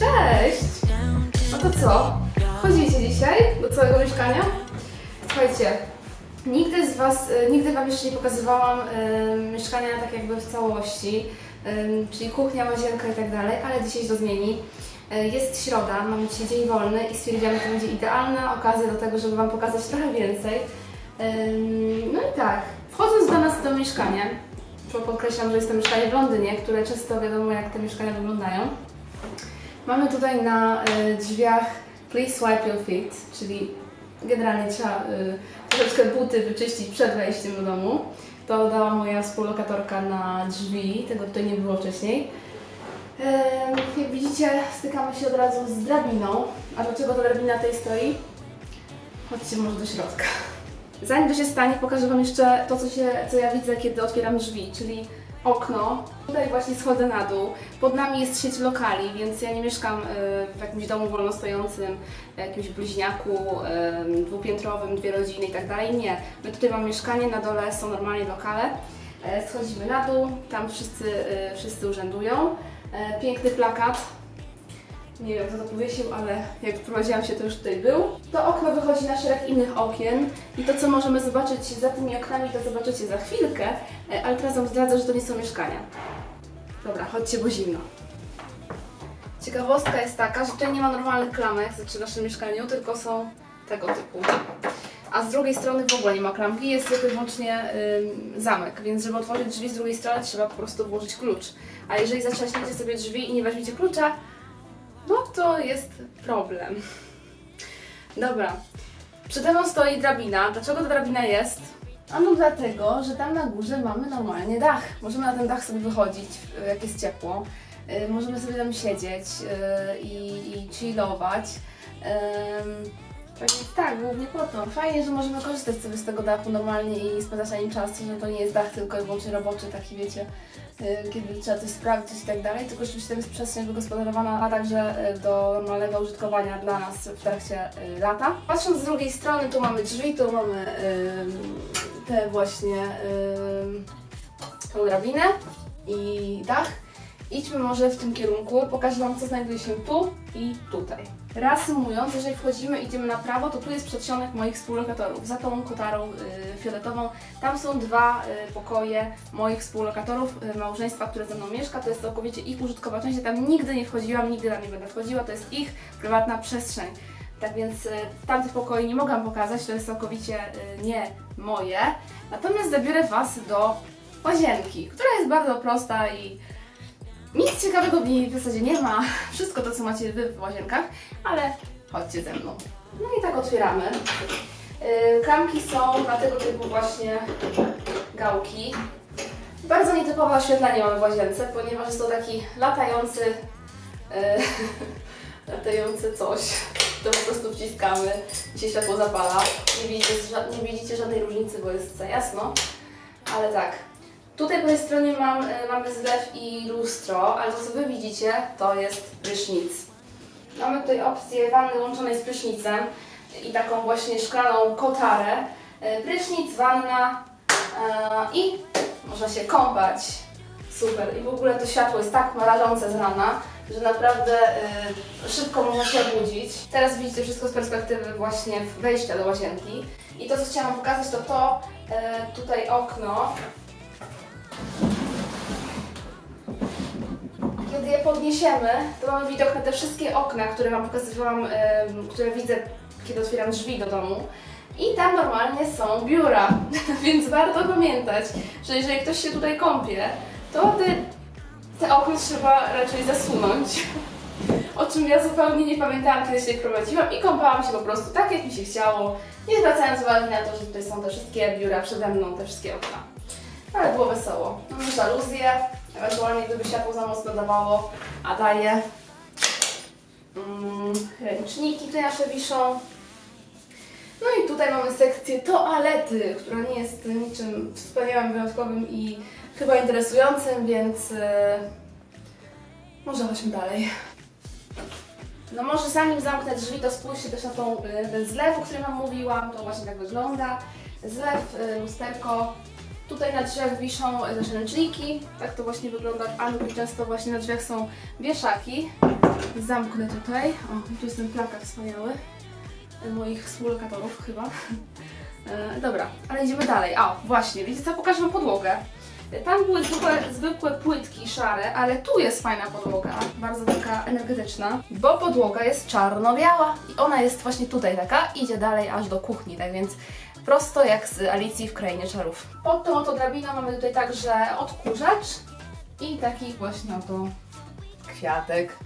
Cześć! No to co? Chodzicie dzisiaj do całego mieszkania? Słuchajcie, nigdy z Was, e, nigdy Wam jeszcze nie pokazywałam e, mieszkania tak jakby w całości, e, czyli kuchnia, łazienka i tak dalej, ale dzisiaj się to zmieni. E, Jest środa, mamy dzisiaj dzień wolny i stwierdziłam, że to będzie idealna okazja do tego, żeby Wam pokazać trochę więcej. No i tak, wchodząc do nas do mieszkania, to podkreślam, że jest to mieszkanie w Londynie, które często wiadomo jak te mieszkania wyglądają. Mamy tutaj na y, drzwiach Please wipe your feet, czyli generalnie trzeba y, troszeczkę buty wyczyścić przed wejściem do domu. To dała moja współlokatorka na drzwi, tego tutaj nie było wcześniej. Jak widzicie, stykamy się od razu z drabiną. A dlaczego ta drabina tutaj stoi? Chodźcie może do środka. Zanim to się stanie, pokażę Wam jeszcze to, co, się, co ja widzę, kiedy otwieram drzwi, czyli okno. Tutaj właśnie schodzę na dół. Pod nami jest sieć lokali, więc ja nie mieszkam y, w jakimś domu wolnostojącym, jakimś bliźniaku dwupiętrowym, dwie rodziny i tak dalej. Nie. My tutaj mamy mieszkanie, na dole są normalnie lokale. E, Schodzimy na dół, tam wszyscy, y, wszyscy urzędują. E, Piękny plakat, nie wiem kto to powiesił, ale jak wprowadziłam się to już tutaj był. To okno wychodzi na szereg innych okien i to co możemy zobaczyć za tymi oknami to zobaczycie za chwilkę, e, ale teraz Wam zdradzę, że to nie są mieszkania. Dobra, chodźcie, bo zimno. Ciekawostka jest taka, że tutaj nie ma normalnych klamek, znaczy w naszym mieszkaniu, tylko są tego typu. A z drugiej strony w ogóle nie ma klamki, jest tylko i wyłącznie ym, zamek, więc żeby otworzyć drzwi z drugiej strony trzeba po prostu włożyć klucz. A jeżeli zatrzaśniecie sobie drzwi i nie weźmiecie klucza, to jest problem. Dobra. Przede mną stoi drabina. Dlaczego ta drabina jest? Ano dlatego, że tam na górze mamy normalnie dach. Możemy na ten dach sobie wychodzić, y, jak jest ciepło. Y, Możemy sobie tam siedzieć y, i, i chillować. Tak głównie po to. Fajnie, że możemy korzystać sobie z tego dachu normalnie i spędzać na nim czas, że to nie jest dach tylko i wyłącznie roboczy, taki wiecie, y, kiedy trzeba coś sprawdzić i tak dalej, tylko rzeczywiście tam jest przestrzeń wygospodarowana, a także y, do normalnego użytkowania dla nas w trakcie y, lata. Patrząc z drugiej strony, tu mamy drzwi, tu mamy te właśnie y, tą i dach. Idźmy może w tym kierunku, pokażę Wam co znajduje się tu i tutaj. Reasumując, jeżeli wchodzimy, idziemy na prawo, to tu jest przedsionek moich współlokatorów. Za tą kotarą y, fioletową, tam są dwa y, pokoje moich współlokatorów, y, małżeństwa, które ze mną mieszka. To jest całkowicie ich użytkowa część. Ja tam nigdy nie wchodziłam, nigdy tam nie będę wchodziła. To jest ich prywatna przestrzeń. Tak więc y, tamtych pokoi nie mogłam pokazać, to jest całkowicie y, nie moje. Natomiast zabiorę Was do łazienki, która jest bardzo prosta i nic ciekawego w niej w zasadzie nie ma. Wszystko to, co macie Wy w łazienkach, ale chodźcie ze mną. No i tak otwieramy. Yy, Klamki są na tego typu właśnie gałki. Bardzo nietypowe oświetlenie mamy w łazience, ponieważ jest to taki latający, yy, latający coś. To po prostu wciskamy się światło zapala. Nie widzicie, nie widzicie żadnej różnicy, bo jest za jasno. Ale tak, Tutaj po tej stronie mam, y, mamy zlew i lustro, ale to co Wy widzicie to jest prysznic. Mamy tutaj opcję wanny łączonej z prysznicem i taką właśnie szklaną kotarę. Y, Prysznic, wanna y, i można się kąpać. Super. I w ogóle to światło jest tak rażące z rana, że naprawdę szybko można się obudzić. Teraz widzicie wszystko z perspektywy właśnie wejścia do łazienki. I to co chciałam pokazać to to, tutaj okno, Kiedy je podniesiemy, to mamy widok na te wszystkie okna, które Wam pokazywałam, które widzę, kiedy otwieram drzwi do domu. I tam normalnie są biura, więc warto pamiętać, że jeżeli ktoś się tutaj kąpie, to te, te okna trzeba raczej zasunąć. O czym ja zupełnie nie pamiętałam, kiedy się prowadziłam i kąpałam się po prostu tak, jak mi się chciało, nie zwracając uwagi na to, że tutaj są te wszystkie biura przede mną, te wszystkie okna. Ale było wesoło. Żaluzje, ewentualnie gdyby światło za mocno dawało, a daje. Mm, ręczniki tutaj nasze wiszą. No i tutaj mamy sekcję toalety, która nie jest niczym wspaniałym, wyjątkowym i chyba interesującym, więc yy, może chodźmy dalej. No może zanim zamknę drzwi, to spójrzcie też na tą, y, ten zlew, o którym Wam mówiłam. To właśnie tak wygląda. Zlew, y, lusterko, Tutaj na drzwiach wiszą e, też ręczniki, tak to właśnie wygląda w Anglii, często właśnie na drzwiach są wieszaki. Zamknę tutaj, o tu jest ten plakat wspaniały e, moich współlokatorów chyba. E, dobra, ale idziemy dalej. O, właśnie, wiecie co, pokażę Wam podłogę. Tam były zwykłe, zwykłe płytki szare, ale tu jest fajna podłoga, bardzo taka energetyczna, bo podłoga jest czarno-biała i ona jest właśnie tutaj taka, idzie dalej aż do kuchni, tak więc prosto jak z Alicji w Krainie Czarów. Pod tą oto drabiną mamy tutaj także odkurzacz i taki właśnie oto kwiatek.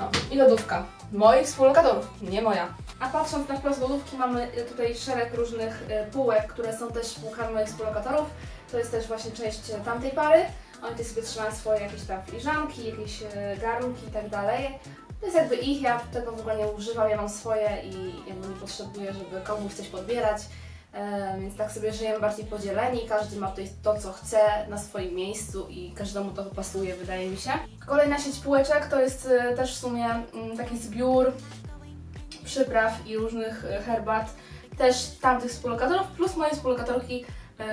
O, i lodówka. Moich współlokatorów, nie moja. A patrząc na wprost lodówki mamy tutaj szereg różnych y, półek, które są też półkami moich współlokatorów. To jest też właśnie część tamtej pary. Oni tutaj sobie trzymają swoje jakieś tam filiżanki, jakieś y, garnki i tak dalej. To jest jakby ich, ja tego w ogóle nie używam, ja mam swoje i jakby nie potrzebuję, żeby komuś coś podbierać. E, więc tak sobie żyjemy bardziej podzieleni, każdy ma tutaj to, co chce na swoim miejscu i każdemu to pasuje, wydaje mi się. Kolejna sieć półeczek to jest e, też w sumie mm, taki zbiór przypraw i różnych e, herbat, też tamtych współlokatorów, plus mojej współlokatorki,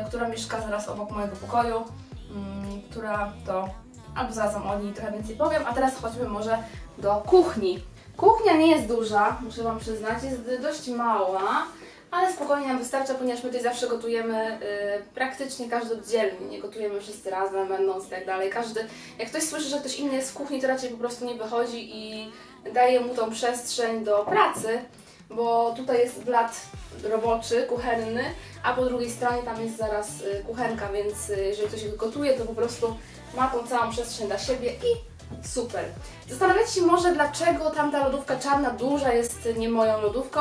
która mieszka zaraz obok mojego pokoju, mm, która to, albo zaraz Wam o niej trochę więcej powiem, a teraz chodźmy może do kuchni. Kuchnia nie jest duża, muszę Wam przyznać, jest dość mała, ale spokojnie nam wystarcza, ponieważ my tutaj zawsze gotujemy y, praktycznie każdy oddzielnie, nie gotujemy wszyscy razem, będąc i tak dalej. Każdy, jak ktoś słyszy, że ktoś inny jest w kuchni, to raczej po prostu nie wychodzi i daje mu tą przestrzeń do pracy, bo tutaj jest blat roboczy, kuchenny, a po drugiej stronie tam jest zaraz y, kuchenka, więc y, jeżeli ktoś gotuje, to po prostu ma tą całą przestrzeń dla siebie i super. Zastanawiacie się może, dlaczego tamta lodówka czarna, duża jest nie moją lodówką.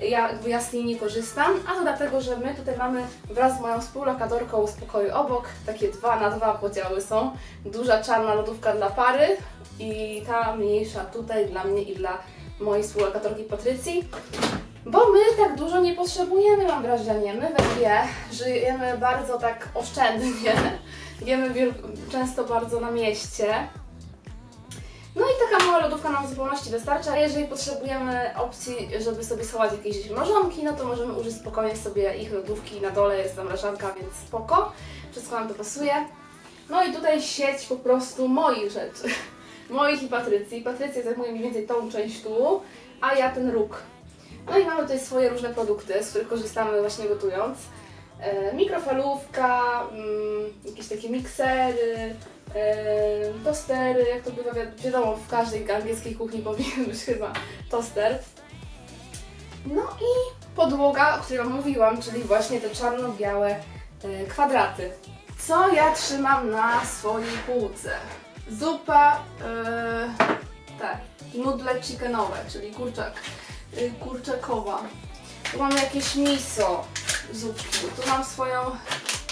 Ja, ja z niej nie korzystam, a to dlatego, że my tutaj mamy wraz z moją współlokatorką z pokoju obok, takie dwa na dwa podziały są. Duża czarna lodówka dla pary i ta mniejsza tutaj dla mnie i dla mojej współlokatorki Patrycji. Bo my tak dużo nie potrzebujemy, mam wrażenie. My we dwie żyjemy bardzo tak oszczędnie. Jemy często bardzo na mieście. No i taka mała lodówka nam w zupełności wystarcza. Jeżeli potrzebujemy opcji, żeby sobie schować jakieś mrożonki, no to możemy użyć spokojnie sobie ich lodówki. Na dole jest zamrażanka, więc spoko. Wszystko nam to pasuje. No i tutaj sieć po prostu moich rzeczy. Moich i Patrycji. Patrycja zajmuje mniej więcej tą część tu, a ja ten róg. No i mamy tutaj swoje różne produkty, z których korzystamy właśnie gotując. E, mikrofalówka, mm, jakieś takie miksery, e, tostery, jak to bywa wi- wiadomo, w każdej angielskiej kuchni powinien być chyba toster. No i podłoga, o której Wam mówiłam, czyli właśnie te czarno-białe e, kwadraty. Co ja trzymam na swojej półce? Zupa, tak, nudle chickenowe, czyli kurczak, e, kurczakowa. Tu mam jakieś miso, zupki, tu mam swoją,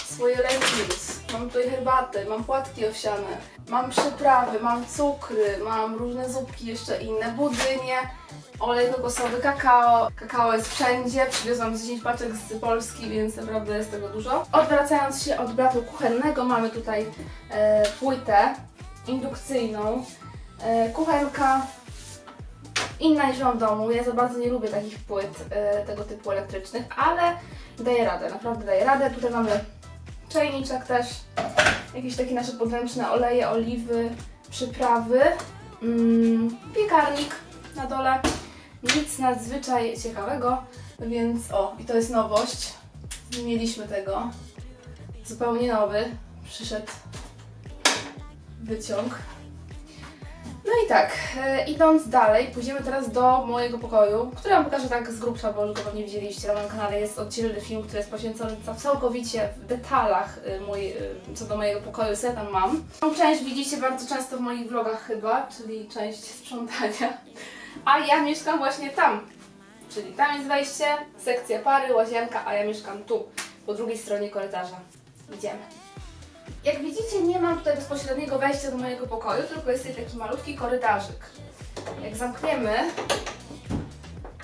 swoje lentils, mam tutaj herbatę, mam płatki owsiane, mam przyprawy, mam cukry, mam różne zupki jeszcze inne, budynie, olej kokosowy, kakao. Kakao jest wszędzie, przywiozłam z 10 paczek z Polski, więc naprawdę jest tego dużo. Odwracając się od blatu kuchennego, mamy tutaj e, płytę indukcyjną, e, kuchenka, inna niż mam w domu. Ja za bardzo nie lubię takich płyt e, tego typu elektrycznych, ale daje radę, naprawdę daje radę. Tutaj mamy czajniczek też, jakieś takie nasze podręczne oleje, oliwy, przyprawy, mm, piekarnik na dole. Nic nadzwyczaj ciekawego, więc o, i to jest nowość. Nie mieliśmy tego. Zupełnie nowy. Przyszedł wyciąg. No i tak, e, idąc dalej, pójdziemy teraz do mojego pokoju, który Wam pokażę tak z grubsza, bo już go pewnie widzieliście na moim kanale. Jest oddzielny film, który jest poświęcony ca- całkowicie w detalach e, mój, e, co do mojego pokoju, co ja tam mam. Tą część widzicie bardzo często w moich vlogach chyba, czyli część sprzątania. A ja mieszkam właśnie tam. Czyli tam jest wejście, sekcja pary, łazienka, a ja mieszkam tu, po drugiej stronie korytarza. Idziemy. Jak widzicie, nie mam tutaj bezpośredniego wejścia do mojego pokoju, tylko jest tutaj taki malutki korytarzyk. Jak zamkniemy,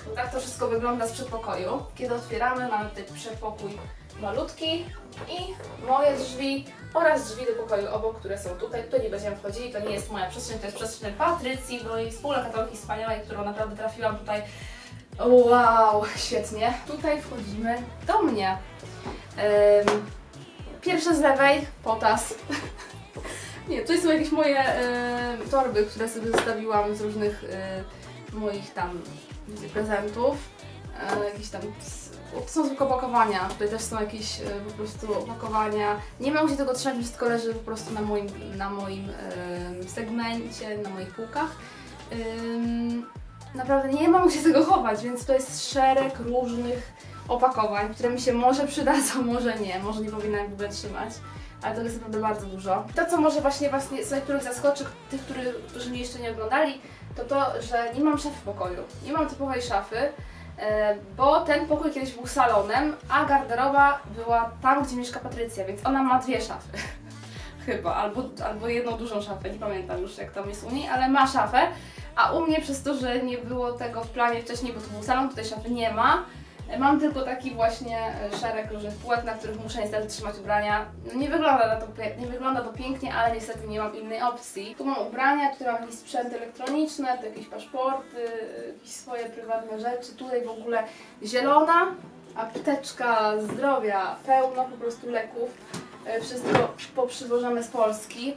to tak to wszystko wygląda z przedpokoju. Kiedy otwieramy, mamy tutaj przedpokój malutki i moje drzwi oraz drzwi do pokoju obok, które są tutaj. Tutaj nie będziemy wchodzili, to nie jest moja przestrzeń, to jest przestrzeń Patrycji, mojej współlokatorki wspaniałej, którą naprawdę trafiłam tutaj. Wow, świetnie. Tutaj wchodzimy do mnie. Em, pierwsze z lewej, potas. Nie, to są jakieś moje e, torby, które sobie zostawiłam z różnych e, moich tam prezentów. E, jakieś tam, są zwykłe opakowania, tutaj też są jakieś e, po prostu opakowania. Nie mam gdzie tego trzymać, wszystko leży po prostu na moim, na moim e, segmencie, na moich półkach. Ym, naprawdę nie mam gdzie tego chować, więc to jest szereg różnych opakowań, które mi się może przydadzą, może nie, może nie powinnam w ogóle trzymać. Ale to jest naprawdę bardzo dużo. To, co może właśnie, właśnie co niektórych zaskoczy, tych, który, którzy mnie jeszcze nie oglądali, to to, że nie mam szafy w pokoju. Nie mam typowej szafy, e, bo ten pokój kiedyś był salonem, a garderoba była tam, gdzie mieszka Patrycja, więc ona ma dwie szafy. Chyba, albo, albo jedną dużą szafę, nie pamiętam już jak tam jest u niej, ale ma szafę. A u mnie przez to, że nie było tego w planie wcześniej, bo to był salon, tutaj szafy nie ma. Mam tylko taki właśnie e, szereg różnych półek, na których muszę niestety trzymać ubrania. Nie wygląda, to, nie wygląda to pięknie, ale niestety nie mam innej opcji. Tu mam ubrania, tutaj mam jakieś sprzęty elektroniczne, tu jakieś paszporty, e, jakieś swoje prywatne rzeczy. Tutaj w ogóle zielona apteczka zdrowia, pełno po prostu leków. E, Wszystko poprzywożone z Polski.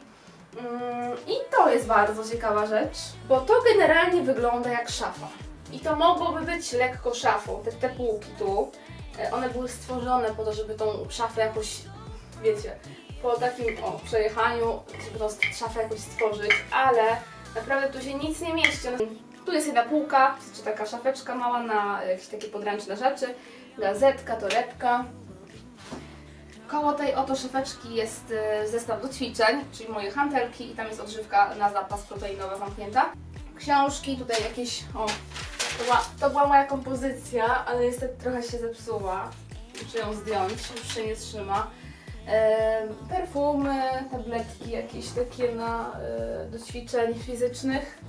Mm, I to jest bardzo ciekawa rzecz, bo to generalnie wygląda jak szafa. I to mogłoby być lekko szafą, te, te półki tu. e, One były stworzone po to, żeby tą szafę jakoś, wiecie, po takim o, przejechaniu, żeby tą szafę jakoś stworzyć, ale naprawdę tu się nic nie mieści. One- Tu jest jedna półka, czy taka szafeczka mała na jakieś takie podręczne rzeczy, gazetka, torebka. Koło tej oto szafeczki jest e, zestaw do ćwiczeń, czyli moje hantelki i tam jest odżywka na zapas proteinowa zamknięta. Książki, tutaj jakieś, o, to była, to była moja kompozycja, ale niestety trochę się zepsuła. Muszę ją zdjąć, już się nie trzyma. E, perfumy, tabletki jakieś takie na, e, do ćwiczeń fizycznych.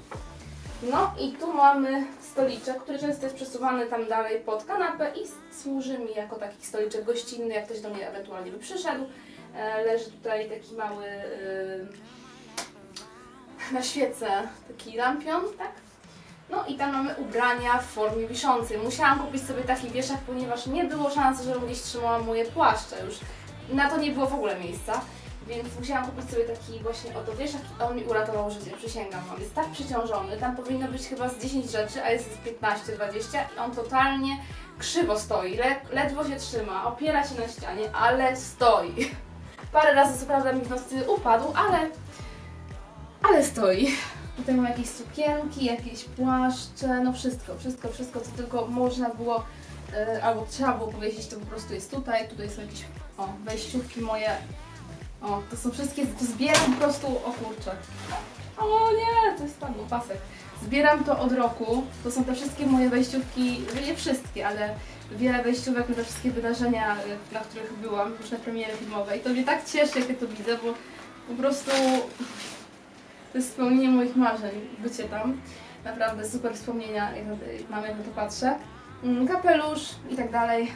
No i tu mamy stoliczek, który często jest przesuwany tam dalej pod kanapę i służy mi jako taki stoliczek gościnny, jak ktoś do mnie ewentualnie by przyszedł. E, leży tutaj taki mały e, na świecę taki lampion, tak? No i tam mamy ubrania w formie wiszącej. Musiałam kupić sobie taki wieszak, ponieważ nie było szansy, żebym gdzieś trzymała moje płaszcze już. Na to nie było w ogóle miejsca. Więc musiałam kupić sobie taki właśnie oto wieszak i on mi uratował życie, przysięgam. On jest tak przeciążony, tam powinno być chyba z 10 rzeczy, a jest z 15-20 i on totalnie krzywo stoi, le ledwo się trzyma, opiera się na ścianie, ale stoi. Parę razy co prawda mi w nocy upadł, ale, ale stoi. Tutaj mam jakieś sukienki, jakieś płaszcze, no wszystko, wszystko, wszystko co tylko można było e, albo trzeba było powiedzieć, to po prostu jest tutaj. Tutaj są jakieś o, wejściówki moje. O, to są wszystkie, to zbieram po prostu, o kurczę. O nie, to jest pan pasek. Zbieram to od roku. To są te wszystkie moje wejściówki, nie wszystkie, ale wiele wejściówek na te wszystkie wydarzenia, y, na których byłam, różne premiery filmowe. I to mnie tak cieszy, jak ja to widzę, bo po prostu to jest spełnienie moich marzeń, bycie tam. Naprawdę super wspomnienia, jak na, mam, jak na to patrzę. Mm, Kapelusz i tak dalej.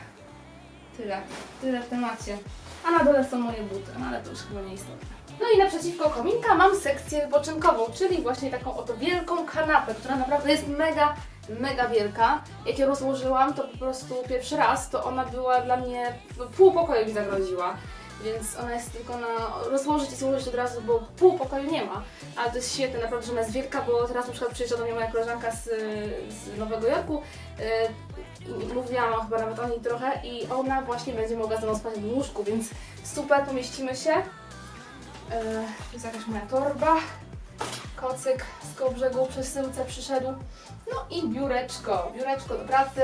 Tyle, tyle w temacie. A na dole są moje buty, no ale to już chyba nieistotne. No i naprzeciwko kominka mam sekcję wypoczynkową, czyli właśnie taką oto wielką kanapę, która naprawdę jest mega, mega wielka. Jak ją rozłożyłam, to po prostu pierwszy raz, to ona była dla mnie, pół pokoju mi zagroziła. Więc ona jest tylko na rozłożyć i złożyć od razu, bo pół pokoju nie ma. Ale to jest świetne, naprawdę, że ona jest wielka, bo teraz na przykład przyjeżdża do mnie moja koleżanka z, z Nowego Jorku. Yy, mówiłam wam chyba nawet o niej trochę i ona właśnie będzie mogła ze mną spać w łóżku, więc super, pomieścimy się. Yy, tu jest jakaś moja torba. Kocyk z koło przesyłce przyszedł. No i biureczko, biureczko do pracy.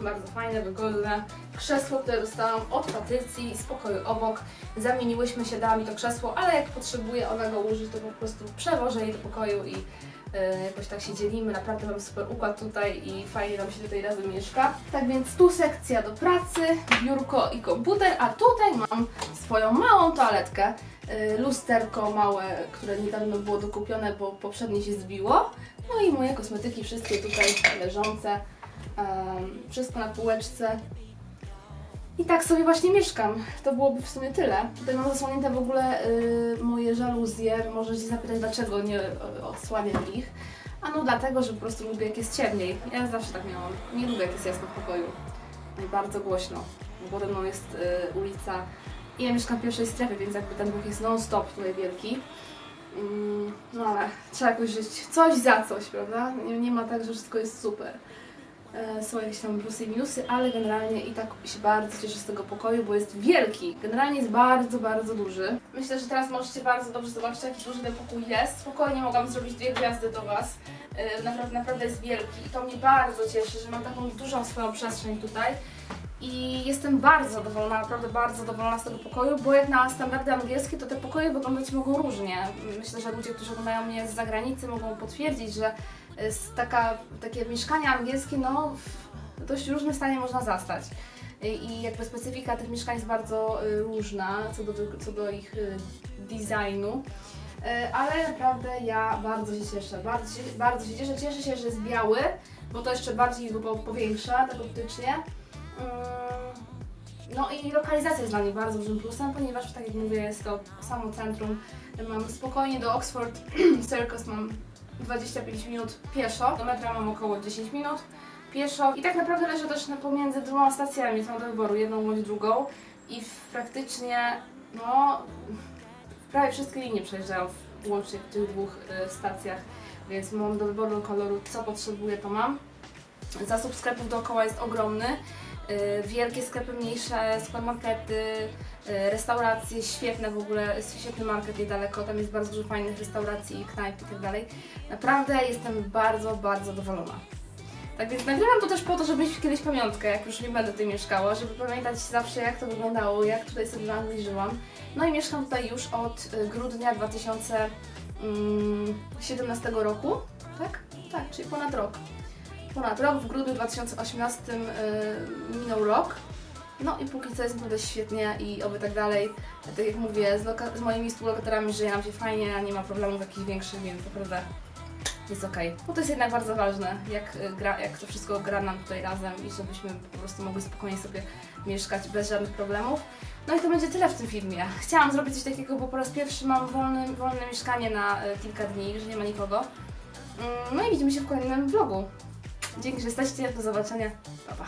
Bardzo fajne, wygodne. Krzesło, które dostałam od Patrycji z pokoju obok. Zamieniłyśmy się, dała mi to krzesło, ale jak potrzebuje ona go użyć, to po prostu przewożę jej do pokoju i e, jakoś tak się dzielimy. Naprawdę mam super układ tutaj i fajnie nam się tutaj razem mieszka. Tak więc tu sekcja do pracy, biurko i komputer, a tutaj mam swoją małą toaletkę. e, Lusterko małe, które niedawno było dokupione, bo poprzednie się zbiło. No i moje kosmetyki wszystkie tutaj leżące. Em, wszystko na półeczce. I tak sobie właśnie mieszkam. To byłoby w sumie tyle. Tutaj mam zasłonięte w ogóle y, moje żaluzje. Możecie zapytać, dlaczego nie y, odsłaniam ich. A no dlatego, że po prostu lubię jak jest ciemniej. Ja zawsze tak miałam. Nie lubię jak jest jasno w pokoju. I bardzo głośno. Bo pode mną jest y, ulica I ja mieszkam w pierwszej strefie, więc jakby ten ruch jest non-stop tutaj wielki. Mm, No ale trzeba jakoś żyć coś za coś, prawda? Nie, nie ma tak, że wszystko jest super. E, Są jakieś tam plusy i minusy, ale generalnie i tak się bardzo cieszę z tego pokoju, bo jest wielki. Generalnie jest bardzo, bardzo duży. Myślę, że teraz możecie bardzo dobrze zobaczyć, jaki duży ten pokój jest. Spokojnie mogłam zrobić dwie gwiazdy do Was. E, Naprawdę, naprawdę jest wielki i to mnie bardzo cieszy, że mam taką dużą swoją przestrzeń tutaj. I jestem bardzo zadowolona, naprawdę bardzo zadowolona z tego pokoju, bo jak na standardy angielskie, to te pokoje wyglądać mogą różnie. Myślę, że ludzie, którzy oglądają mnie z zagranicy, mogą potwierdzić, że jest taka, takie mieszkania angielskie, no w dość różnym stanie można zastać. I i jakby specyfika tych mieszkań jest bardzo y, różna co do, co do ich designu. Ale naprawdę ja bardzo się cieszę, bardzo się, bardzo się cieszę. Cieszę się, że jest biały, bo to jeszcze bardziej go po- powiększa tak optycznie. Ym, No i lokalizacja jest dla mnie bardzo dużym plusem, ponieważ tak jak mówię, jest to samo centrum. Mam spokojnie do Oxford Circus mam 25 minut pieszo, do metra mam około 10 minut pieszo i tak naprawdę leżę też pomiędzy dwoma stacjami, są do wyboru, jedną bądź drugą i praktycznie, no, prawie wszystkie linie przejeżdżają łącznie w tych dwóch y, stacjach, więc mam do wyboru koloru, co potrzebuję, to mam. Zasób sklepów dookoła jest ogromny. Y, Wielkie sklepy mniejsze, supermarkety, y, restauracje, świetne w ogóle, świetny market niedaleko, tam jest bardzo dużo fajnych restauracji, knajp i tak dalej. Naprawdę jestem bardzo, bardzo zadowolona. Tak więc nagrywam to też po to, żeby mieć kiedyś pamiątkę, jak już nie będę tutaj mieszkała, żeby pamiętać zawsze jak to wyglądało, jak tutaj sobie żyłam. No i mieszkam tutaj już od y, grudnia 2017 roku, tak? Tak, czyli ponad rok ponad rok. W grudniu 2018 y, minął rok. No i póki co jest naprawdę świetnie i oby tak dalej. Tak jak mówię, z, z moimi współlokatorami żyje nam się fajnie, nie ma problemów jakichś większych, więc naprawdę jest okej. Bo to jest jednak bardzo ważne, jak, y, gra, jak to wszystko gra nam tutaj razem i żebyśmy po prostu mogli spokojnie sobie mieszkać bez żadnych problemów. No i to będzie tyle w tym filmie. Chciałam zrobić coś takiego, bo po raz pierwszy mam wolny, wolne mieszkanie na y, kilka dni, że nie ma nikogo. Mm, No i widzimy się w kolejnym vlogu. Dzięki, że jesteście. Do zobaczenia. Pa, pa.